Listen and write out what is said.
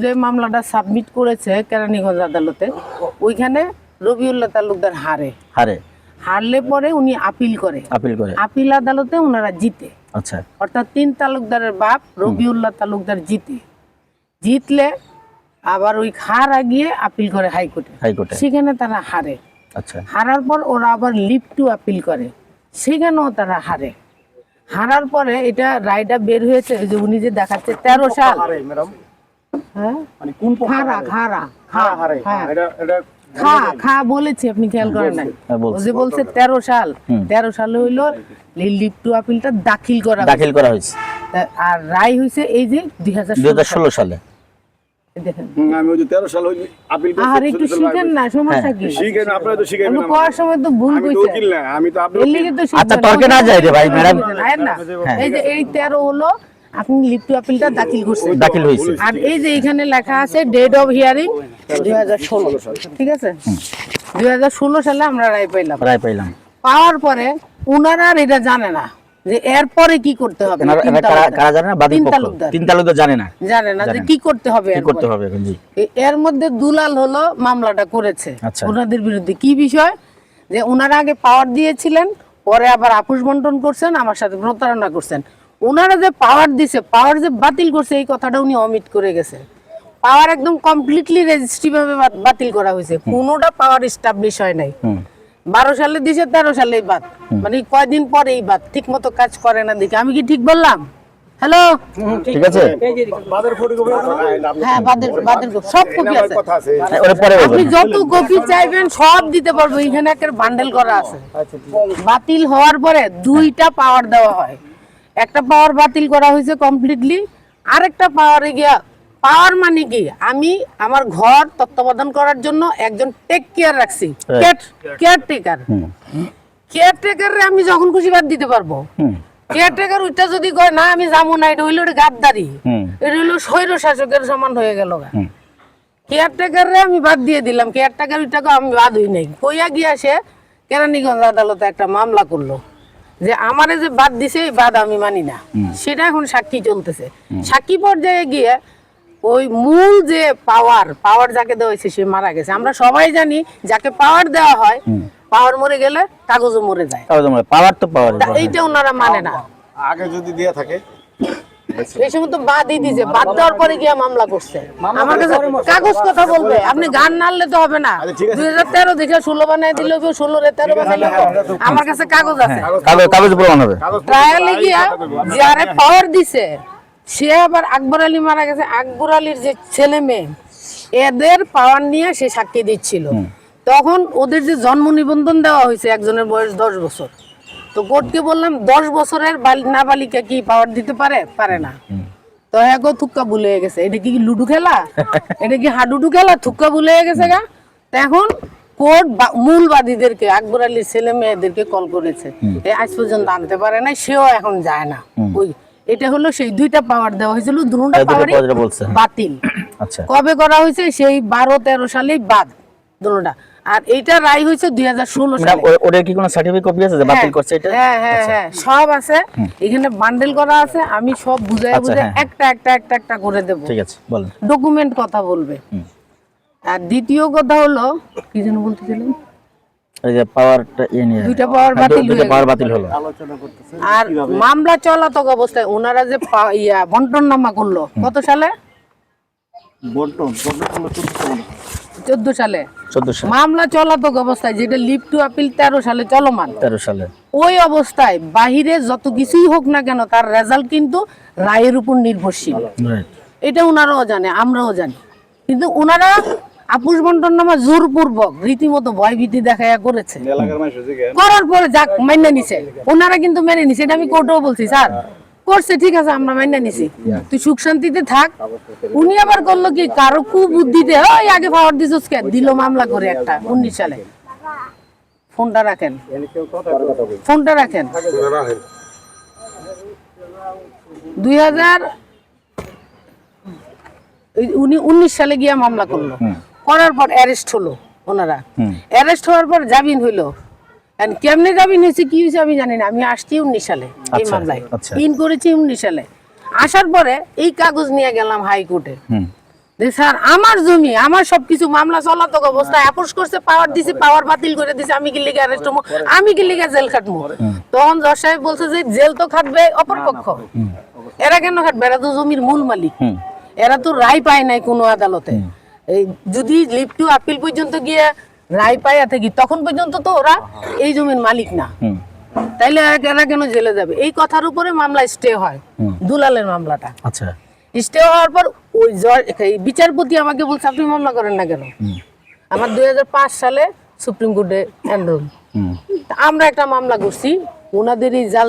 যে মামলাটা সাবমিট করেছে কেরানীগঞ্জ আদালতে ওইখানে রবিউল্লাহ তালুকদার হারে। হারে। হারলে পরে উনি আপিল করে। আপিল করে। আপিল আদালতে ওনারা জিতে। আচ্ছা। অর্থাৎ তিন তালুকদারের বাপ রবিউল্লাহ তালুকদার জিতে। জিতলে আবার ওই খার গিয়ে আপিল করে হাইকোর্টে। হাইকোর্টে। সেখানে তারা হারে। আচ্ছা। হারার পর ওরা আবার লিভ টু আপিল করে। সেখানেও তারা হারে। হারার পরে এটা রায়টা বের হয়েছে ওই যে উনি যে দেখাচ্ছে তেরো সাল। হ্যাঁ? মানে কোন খারা খারা খা হ্যাঁ এটা এটা খা খা বলেছি আপনি খেয়াল করেন নাই। হ্যাঁ, ও যে বলছে তেরো সাল তেরো সালে হইল টু আপিলটা দাখিল করা দাখিল করা হয়েছে। আর রায় হয়েছে এই যে দুই হাজার ষোলো সালে। আমি ওই যে তেরো সাল ওই আপিল করছি, আর একটু ছোট ছোট শিখেন না সমস্যা হ্যাঁ, শিখেন আপনারা তো শিখাইবেন আপনি আমাকে। করার সময় তো ভুল আমি তো কইছে উকিল না আমি তো আপনার এর লিগে তো আচ্ছা তর্কে না যাই রে ভাই ম্যাডাম। আয়েন না। এই যে এই তেরো হলো আপনি আপিলটা দাখিল করছেন। দাখিল হয়েছে। আর এই যে এখানে লেখা আছে ডেট অফ হিয়ারিং দুই হাজার ষোলো। ঠিক আছে? দুই হাজার ষোলো সালে আমরা রায় পাইলাম। রায় পাইলাম। পাওয়ার পরে আর এটা জানে না যে এরপরে কি করতে হবে। কারা- জানে না? বাদী পক্ষ। তিন তালুকদার জানে না। জানে না যে কি করতে হবে কি করতে হবে এর মধ্যে দুলাল হলো মামলাটা করেছে আচ্ছা। ওনাদের বিরুদ্ধে। কি বিষয়? যে ওনারা আগে পাওয়ার দিয়েছিলেন পরে আবার আপুষ বন্টন করছেন আমার সাথে প্রতারণা করছেন। ওনারা যে পাওয়ার দিছে পাওয়ার যে বাতিল করছে এই কথাটা উনি অমিট করে গেছে। পাওয়ার একদম কমপ্লিটলি রেজিস্ট্রি ভাবে বাতিল করা হয়েছে। কোনোটা পাওয়ার এস্টাবলিশ হয় নাই। বারো সালে দিছে তেরো সালে এই বাদ মানে কয়দিন পরে এই বাদ ঠিক মতো কাজ করে না দেখি। আমি কি ঠিক বললাম? হ্যালো ঠিক আছে। হ্যাঁ বাদের বাদের সব কপি আছে। কথা আছে। হ্যাঁ, আপনি যত কপি চাইবেন সব দিতে পারব। এখানে একটা বান্ডেল করা আছে। বাতিল হওয়ার পরে দুইটা পাওয়ার দেওয়া হয়। একটা পাওয়ার বাতিল করা হয়েছে কমপ্লিটলি আরেকটা পাওয়ারে গিয়া পাওয়ার মানে কি? আমি আমার ঘর তত্ত্বাবধান করার জন্য একজন টেক কেয়ার রাখছি। কেয়ার টেকার হুম। কেয়ার টেকারে আমি যখন খুশি বাদ দিতে পারব। হুম। কেয়ার টেকার ওইটা যদি কয় না আমি যাব না এটা হইল ওটা গাদ্দারি। এটা হইল স্বৈর শাসকের সমান হয়ে গেল। কেয়ারটেকারে আমি বাদ দিয়ে দিলাম। কেয়ারটেকার ওইটাকে আমি বাদ হই নাই। কইয়া গিয়া সে কেরানীগঞ্জ আদালতে একটা মামলা করল। যে আমারে যে বাদ দিছে এই বাদ আমি মানি না। সেটা এখন সাক্ষী চলতেছে। সাক্ষী পর্যায়ে গিয়ে ওই মূল যে পাওয়ার পাওয়ার যাকে দেওয়া হয়েছে সে মারা গেছে। আমরা সবাই জানি যাকে পাওয়ার দেওয়া হয় পাওয়ার মরে গেলে কাগজও মরে যায়। পাওয়ার তো পাওয়ার এইটা ওনারা মানে না। আগে যদি দেয়া থাকে এই সময় তো বাদই দিছে বাদ দেওয়ার পরে গিয়া মামলা করছে। আমার কাছে কাগজ কথা বলবে আপনি গান নাড়লে তো হবে না। আচ্ছা, ঠিক আছে। দুই হাজার তেরো দেখে ষোলো বানায় দিলে ষোলো তেরো বানাইলে আমার কাছে কাগজ আছে। কাগজ কাগজ প্রমাণ হবে। ট্রায়ালে গিয়া যারে পাওয়ার দিছে সে আবার আকবর আলী মারা গেছে। আকবর আলীর যে ছেলে মেয়ে এদের পাওয়ার নিয়ে সে সাক্ষী দিচ্ছিল। তখন ওদের যে জন্ম নিবন্ধন দেওয়া হয়েছে একজনের বয়স দশ বছর। তো কোর্টকে বললাম দশ বছরের নাবালিকা কি পাওয়ার দিতে পারে? পারে না। তো হ্যাঁ গো থুক্কা ভুলে গেছে। এটা কি লুডু খেলা? এটা কি হাডুডু খেলা? থুক্কা ভুলে গেছে গা। এখন কোর্ট বা- মূল বাদীদেরকে আকবর আলীর ছেলে মেয়েদেরকে কল করেছে। আজ পর্যন্ত আনতে পারে না সেও এখন যায় না। ওই এটা হলো সেই দুইটা পাওয়ার দেওয়া হয়েছিল। দুটা পাওয়ারই। বাতিল। আচ্ছা। কবে করা হয়েছে? সেই বারো তেরো সালেই বাদ। আর এইটা রায় হয়েছে দুই হাজার ষোলো ম্যাডাম সালে। ওদের কি কোনো সার্টিফিকেট কপি আছে যে বাতিল হ্যাঁ, করছে এটা? হ্যাঁ হ্যাঁ হ্যাঁ সব আছে। এখানে বান্ডেল করা আছে আমি সব বুঝাই আচ্ছা, বুঝাই হ্যাঁ। একটা একটা একটা একটা করে দেব। ঠিক আছে বলেন। ডকুমেন্ট কথা বলবে। আর দ্বিতীয় কথা হলো কি যেন বলতেছিলেন এই যে পাওয়ারটা ইয়ে নিয়ে। দুইটা পাওয়ার হ্যাঁ, বাতিল দুইটা পাওয়ার বাতিল হলো। আর মামলা চলাতক অবস্থায় ওনারা যে পা- ইয়া বন্টন নামা করল কত সালে? বন্টন বন্টন চোদ্দ সালে। মামলা চলাতক অবস্থায় যেটা লিভ টু আপিল তেরো সালে চলমান। তেরো সালে। ওই অবস্থায় বাহিরে যত কিছুই হোক না কেন তার রেজাল্ট কিন্তু রায়ের উপর নির্ভরশীল। এটা ওনারাও জানে আমরাও জানি। কিন্তু ওনারা আপুষ বন্টন নামা জোরপূর্বক রীতিমতো ভয়ভীতি দেখাইয়া করেছে। করার পরে যাক মেনে নিছে। ওনারা কিন্তু মেনে নিছে এটা আমি কোর্টেও বলছি স্যার। করছে ঠিক আছে আমরা মাইনা নিছি। তুই সুখ শান্তিতে থাক। উনি আবার করল কি কারও কুবুদ্ধিতে ওই আগে পাওয়ার দিছস কে? দিল মামলা করে একটা উনিশ সালে। ফোনটা রাখেন। ফোনটা রাখেন। দুই হাজার উনি উনিশ সালে গিয়া মামলা করল। করার পর অ্যারেস্ট হলো ওনারা। অ্যারেস্ট হওয়ার পর জামিন হইল। কেমনে জামিন হয়েছে কি হয়েছে আমি জানি না। আমি আসছি উনিশ সালে এই আচ্ছা, মামলায়। আচ্ছা। ইন করেছি উনিশ সালে। আসার পরে এই কাগজ নিয়ে গেলাম হাইকোর্টে। স্যার আমার জমি আমার সবকিছু মামলা চলাতক অবস্থায় আপোষ করছে পাওয়ার দিছে পাওয়ার বাতিল করে দিছে আমি কি লিগে অ্যারেস্ট হব? আমি কি লিগে জেল খাটবো? তখন জজ সাহেব বলছে যে জেল তো খাটবে অপরপক্ষ। এরা কেন খাটবে? এরা তো জমির মূল মালিক। এরা তো রায় পায় নাই কোনো আদালতে। এই যদি লিভ টু আপিল পর্যন্ত গিয়ে রায় পাইয়া থাকি তখন পর্যন্ত তো ওরা এই জমির মালিক না। তাইলে এরা- কেন জেলে যাবে? এই কথার উপরে মামলা স্টে হয় দুলালের মামলাটা। আচ্ছা। স্টে হওয়ার পর ওই বিচারপতি আমাকে বলছে আপনি মামলা করেন না কেন? আমার দুই হাজার পাঁচ সালে সুপ্রিম কোর্টে আমরা একটা মামলা করছি ওনাদের এই জাল